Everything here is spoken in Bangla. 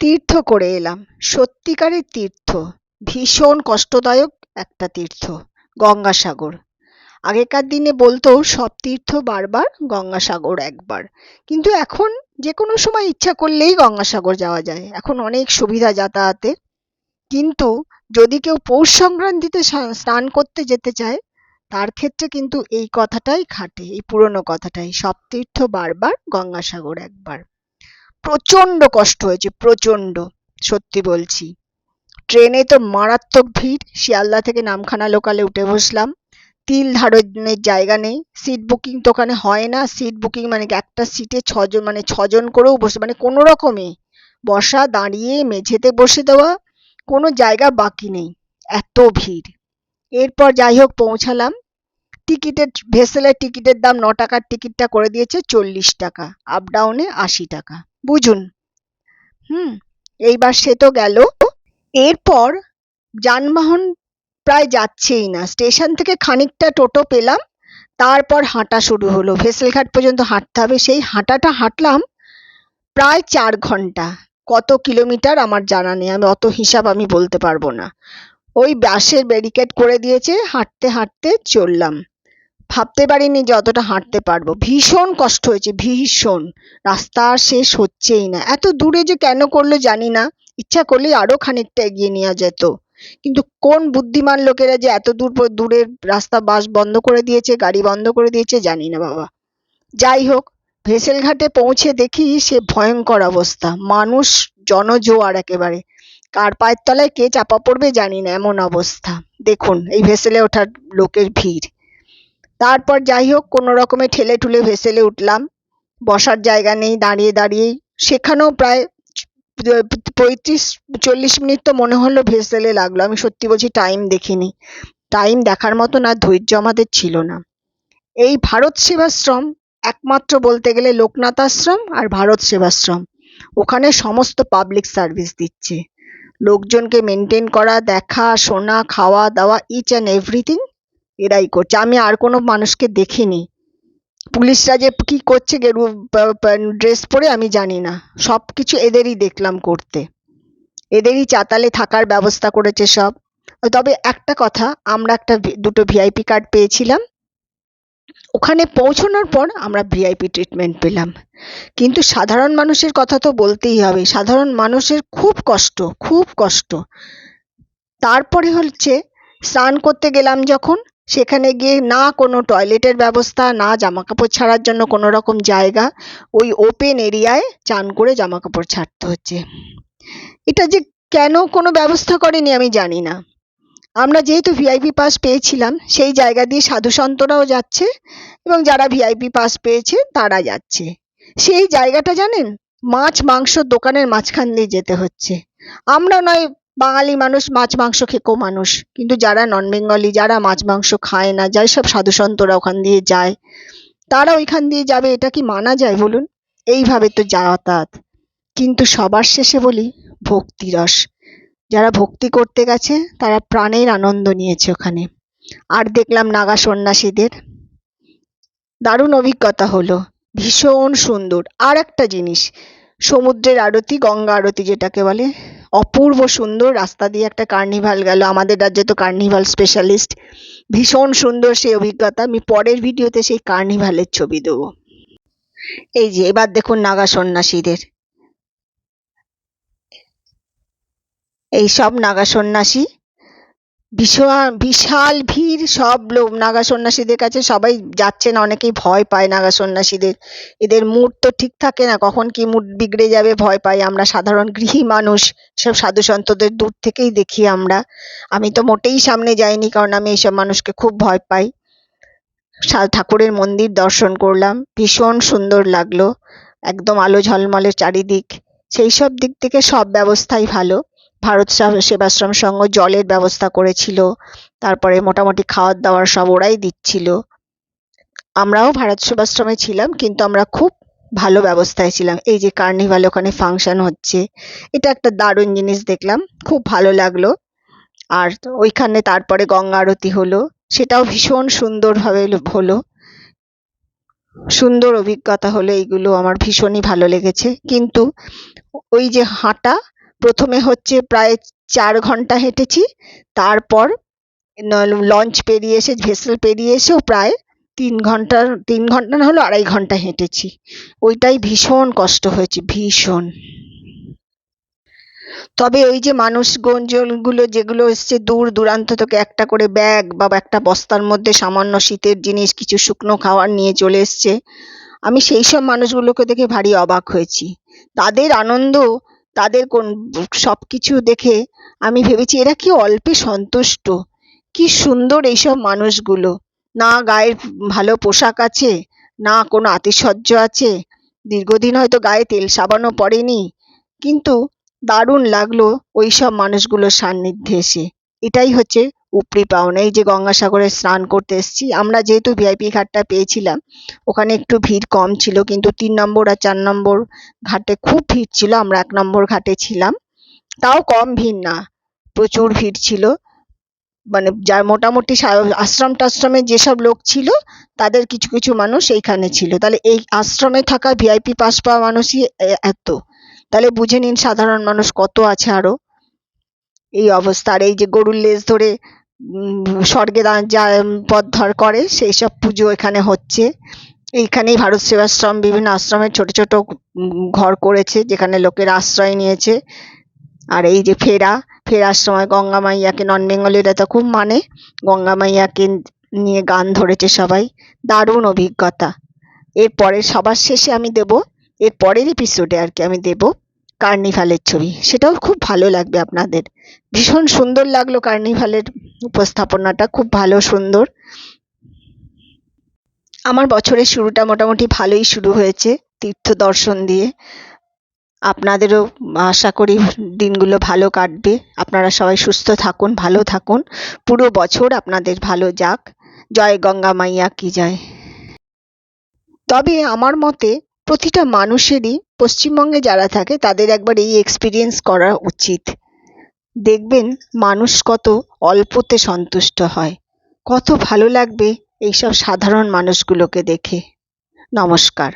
তীর্থ করে এলাম। সত্যিকারের তীর্থ, ভীষণ কষ্টদায়ক একটা তীর্থ, গঙ্গাসাগর। আগেকার দিনে বলতো, সব তীর্থ বারবার গঙ্গাসাগর একবার। কিন্তু এখন যে কোনো সময় ইচ্ছা করলেই গঙ্গাসাগর যাওয়া যায়। এখন অনেক সুবিধা যাতায়াতের কিন্তু যদি কেউ পৌষ সংক্রান্তিতে স্নান করতে যেতে চায়, তার ক্ষেত্রে কিন্তু এই কথাটাই খাটে, এই পুরনো কথাটাই, সব তীর্থ বারবার গঙ্গাসাগর একবার। প্রচণ্ড কষ্ট হয়েছে প্রচণ্ড সত্যি বলছি। ট্রেনে তো মারাত্মক ভিড়, শিয়ালদা থেকে নামখানা লোকালে উঠে বসলাম। তিল ধারণের জায়গা নেই, সিট বুকিং তো ওখানে হয় না, সিট বুকিং মানে একটা সিটে ছজন মানে ছজন করেও বসে মানে কোনো রকমে। বসা, দাঁড়িয়ে, মেঝেতে বসে দেওয়া, কোনো জায়গা বাকি নেই, এত ভিড়। এরপর যাই হোক, পৌঁছালাম। টিকিটের, ভেসেলের টিকিটের দাম ন টাকার টিকিটটা করে দিয়েছে চল্লিশ টাকা আপ ডাউনে আশি টাকা। বুঝুন। হুম, এইবার সে তো গেল। এরপর যানবাহন প্রায় যাচ্ছেই না। স্টেশন থেকে খানিকটা টোটো পেলাম, তারপর হাঁটা শুরু হলো। ভেসেলঘাট পর্যন্ত হাঁটতে হবে। সেই হাঁটাটা হাঁটলাম প্রায় চার ঘণ্টা। কত কিলোমিটার আমার জানা নেই। আমি অত হিসাব আমি বলতে পারব না। ওই বাসের ব্যারিকেড করে দিয়েছে। হাঁটতে হাঁটতে চললাম। ভাবতে পারিনি যে অতটা হাঁটতে পারব। ভীষণ কষ্ট হয়েছে, ভীষণ। রাস্তা আর শেষ হচ্ছেই না। এত দূরে যে কেন করল জানি না। ইচ্ছা করলেই আরও খানিকটা এগিয়ে নেওয়া যেত। কিন্তু কোন বুদ্ধিমান লোকেরা যে এত দূর দূরের রাস্তা বাস বন্ধ করে দিয়েছে, গাড়ি বন্ধ করে দিয়েছে, জানি না বাবা। যাই হোক, ভেসেলঘাটে পৌঁছে দেখি সে ভয়ঙ্কর অবস্থা। মানুষ, জনজোয়ার একেবারে। কার পায়ের তলায় কে চাপা পড়বে জানি না, এমন অবস্থা। দেখুন, এই ভেসেলে ওঠার লোকের ভিড়। তারপর যাই হোক কোনো রকমে ঠেলে ঠুলে ভেসেলে উঠলাম। বসার জায়গা নেই, দাঁড়িয়ে দাঁড়িয়েই। সেখানেও প্রায় পঁয়ত্রিশ, চল্লিশ মিনিট তো মনে হলো ভেসেলে লাগল। আমি সত্যি বলছি টাইম দেখিনি। টাইম দেখার মতন আর ধৈর্য আমাদের ছিল না। এই ভারত সেবাশ্রম একমাত্র বলতে গেলে লোকনাথ আশ্রম আর ভারত সেবাশ্রম। ওখানে সমস্ত পাবলিক সার্ভিস দিচ্ছে। লোকজনকে মেনটেন করা, দেখা, শোনা খাওয়া দাওয়া ইচ অ্যান্ড এভরিথিং এরাই করছে। আমি আর কোনো মানুষকে দেখিনি। পুলিশরা যে কি করছে গেরু ড্রেস পরে আমি জানি না। সব কিছু এদেরই দেখলাম করতে। এদেরই চাতালে থাকার ব্যবস্থা করেছে সব। তবে একটা কথা, আমরা একটা দুটো ভিআইপি কার্ড পেয়েছিলাম। ওখানে পৌঁছানোর পর আমরা ভিআইপি ট্রিটমেন্ট পেলাম। কিন্তু সাধারণ মানুষের কথা তো বলতেই হবে। সাধারণ মানুষের খুব কষ্ট খুব কষ্ট। তারপরে হচ্ছে স্নান করতে গেলাম যখন। সেখানে গিয়ে না কোনো টয়লেটের ব্যবস্থা, না জামা কাপড় ছাড়ার জন্য কোনো রকম জায়গা, ওই ওপেন এরিয়ায় চান করে জামা কাপড় ছাড়তে হচ্ছে। এটা যে কেন কোনো ব্যবস্থা করেনি আমি জানি না। আমরা যেহেতু ভিআইপি পাস পেয়েছিলাম, সেই জায়গা দিয়ে সাধু সন্তরাও যাচ্ছে এবং যারা ভিআইপি পাস পেয়েছে তারা যাচ্ছে। সেই জায়গাটা জানেন? মাছ মাংস দোকানের মাঝখান দিয়ে যেতে হচ্ছে। আমরা নয় বাঙালি মানুষ মাছ, মাংস খেকো মানুষ। কিন্তু যারা নন বেঙ্গলি যারা মাছ, মাংস খায় না, যাই সব সাধু সন্তরা ওখান দিয়ে যায়। তারা ওইখান দিয়ে যাবে, এটা কি মানা যায় বলুন? এইভাবে তো যাতায়াত। কিন্তু সবার শেষে বলি ভক্তিরস যারা ভক্তি করতে গেছে, তারা প্রাণের আনন্দ নিয়েছে ওখানে। আর দেখলাম নাগা সন্ন্যাসীদের। দারুণ অভিজ্ঞতা হলো। ভীষণ সুন্দর। আর একটা জিনিস, সমুদ্রের আরতি, গঙ্গা আরতি যেটাকে বলে অপূর্ব সুন্দর রাস্তা দিয়ে একটা কার্নিভাল গেল। আমাদের রাজ্যে তো কার্নিভাল স্পেশালিস্ট ভীষণ সুন্দর সেই অভিজ্ঞতা। আমি পরের ভিডিওতে সেই কার্নিভালের ছবি দেবো। এই যে, এবার দেখুন নাগা সন্ন্যাসীদের। এই সব নাগা সন্ন্যাসী ভীষণ, বিশাল ভিড়, সব লোক, নাগা সন্ন্যাসীদের কাছে সবাই যাচ্ছে না, অনেকেই ভয় পায় নাগা সন্ন্যাসীদের। এদের মুড তো ঠিক থাকে না, কখন কি মুড বিগড়ে যাবে ভয় পাই। আমরা সাধারণ গৃহী মানুষ, সব সাধু সন্তদের দূর থেকেই দেখি আমরা। আমি তো মোটেই সামনে যাইনি, কারণ আমি এইসব মানুষকে খুব ভয় পাই। ঠাকুরের মন্দির দর্শন করলাম, ভীষণ সুন্দর লাগল। একদম আলো ঝলমলে চারিদিক। সেই সব দিক থেকে সব ব্যবস্থাই ভালো। ভারত সেবাশ্রম সংঘ জলের ব্যবস্থা করেছিল। তারপরে মোটামুটি খাওয়ার দাওয়ার সব ওরাই দিচ্ছিল। আমরাও ভারত সেবাশ্রমে ছিলাম, কিন্তু আমরা খুব ভালো ব্যবস্থায় ছিলাম। এই যে কার্নিভাল ওখানে ফাংশন হচ্ছে, এটা একটা দারুণ জিনিস দেখলাম, খুব ভালো লাগল। আর ওইখানে তারপরে গঙ্গা আরতি হলো, সেটাও ভীষণ সুন্দরভাবে হলো। সুন্দর অভিজ্ঞতা হলো, এইগুলো আমার ভীষণই ভালো লেগেছে। কিন্তু ওই যে হাঁটা প্রথমে হচ্ছে প্রায় চার ঘণ্টা হেঁটেছি, তারপর লঞ্চ পেরিয়ে এসে ভেসেল পেরিয়ে এসেও প্রায় তিন ঘণ্টার, তিন ঘণ্টা না হলেও আড়াই ঘণ্টা হেঁটেছি। ওইটাই ভীষণ কষ্ট হয়েছে, ভীষণ। তবে ওই যে মানুষগুলো যেগুলো এসছে দূর দূরান্ত থেকে একটা করে ব্যাগ বা একটা বস্তার মধ্যে সামান্য শীতের জিনিস, কিছু শুকনো খাবার নিয়ে চলে এসছে। আমি সেই সব মানুষগুলোকে দেখে ভারী অবাক হয়েছি। তাদের আনন্দ তাদের কোন সব কিছু দেখে আমি ভেবেছি, এরা কি অল্পে সন্তুষ্ট? কি সুন্দর এইসব মানুষগুলো। না গায়ের ভালো পোশাক আছে, না কোনো আতিশয্য আছে। দীর্ঘদিন হয়তো গায়ে তেল সাবানও পড়েনি, কিন্তু দারুণ লাগল ওই সব মানুষগুলোর সান্নিধ্যে এসে। এটাই হচ্ছে উপরি পাওনা, এই যে গঙ্গাসাগরে স্নান করতে এসেছি। আমরা যেহেতু ভিআইপি ঘাটটা পেয়েছিলাম, ওখানে একটু ভিড় কম ছিল, কিন্তু তিন নম্বর আর চার নম্বর ঘাটে খুব ভিড় ছিল, আমরা এক নম্বর ঘাটে ছিলাম। তাও কম ভিড় না, প্রচুর ভিড় ছিল। মানে যার মোটামুটি আশ্রম টাশ্রমে যেসব লোক ছিল, তাদের কিছু কিছু মানুষ এইখানে ছিল। তাহলে এই আশ্রমে থাকা ভিআইপি পাস পাওয়া মানুষই এত। তাহলে বুঝে নিন সাধারণ মানুষ কত আছে আরও। এই অবস্থা, আর এই যে গরুর লেজ ধরে স্বর্গে যা পথ ধর করে সেই সব পুজো এখানে হচ্ছে। এইখানেই ভারত সেবাশ্রম বিভিন্ন আশ্রমের ছোট ছোট ঘর করেছে, যেখানে লোকের আশ্রয় নিয়েছে। আর এই যে ফেরা, ফেরার সময় গঙ্গা মাইয়াকে নন বেঙ্গলিরা তো খুব মানে। গঙ্গা মাইয়াকে নিয়ে গান ধরেছে সবাই। দারুণ অভিজ্ঞতা। এরপরে সবার শেষে আমি দেব, এর পরের এপিসোডে আর কি আমি দেব কার্নিভালের ছবি। সেটাও খুব ভালো লাগবে আপনাদের। ভীষণ সুন্দর লাগল কার্নিভালের উপস্থাপনাটা খুব ভালো, সুন্দর। আমার বছরের শুরুটা মোটামুটি ভালোই শুরু হয়েছে, তীর্থ দর্শন দিয়ে। আপনাদেরও আশা করি দিনগুলো ভালো কাটবে। আপনারা সবাই সুস্থ থাকুন, ভালো থাকুন। পুরো বছর আপনাদের ভালো যাক। জয় গঙ্গা মাইয়া কি জয়। তবে আমার মতে প্রতিটা মানুষেরই পশ্চিমবঙ্গে যারা থাকে তাদের একবার এই এক্সপিরিয়েন্স করা উচিত। দেখবেন মানুষ কত অল্পতে সন্তুষ্ট হয়। কত ভালো লাগবে এইসব সাধারণ মানুষগুলোকে দেখে। নমস্কার।